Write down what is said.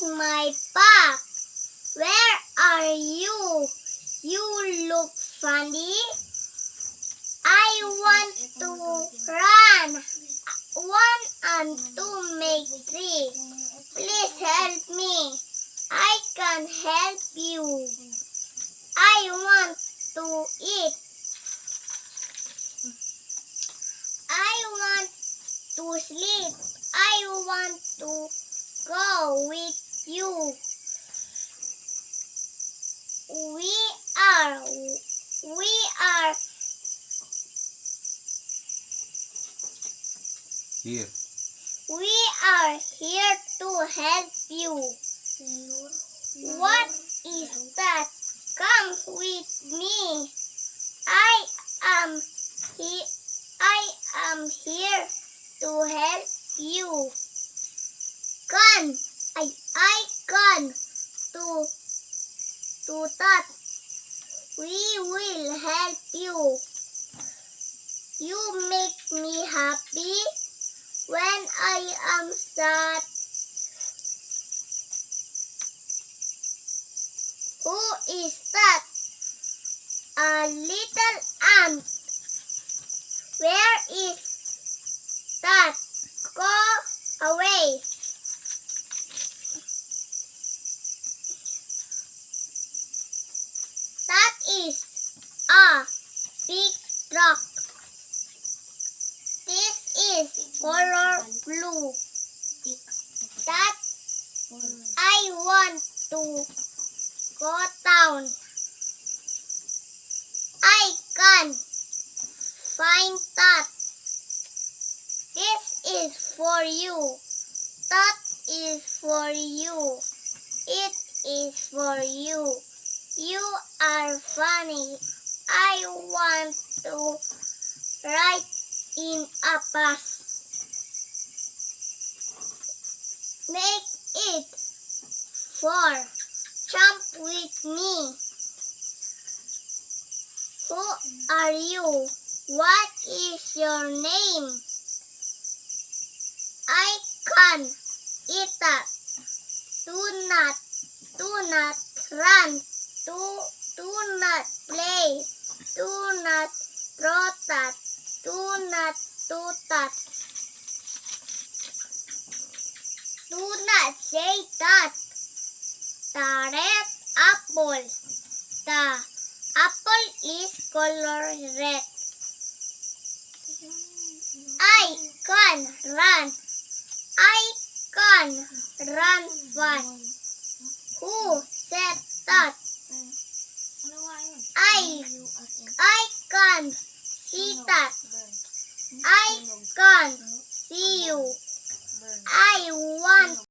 my pack? Where are you? You look funny. I want to run. One and two make three. Please help me. I can help you. I want to eat. I want to sleep. I want to go with you. We are we are Here. we are here to help you. What is that? Come with me. I am he I am here to help you. Can to that. We will help you. You make me happy when I am sad. Who is that? A little ant. Where is That is a big rock. This is color blue. That I want to go down. I can find that. This is for you. That is for you. It is for you. You are funny. I want to ride in a bus. Make it four. Jump with me. Who are you? What is your name? I can eat that. Do not, do not run. Do, do not play. Do not that. Do not do that. Do not say that. The red apple. The apple is color red. I can run. I can run fast. Who I can't see that. I can't see you. I want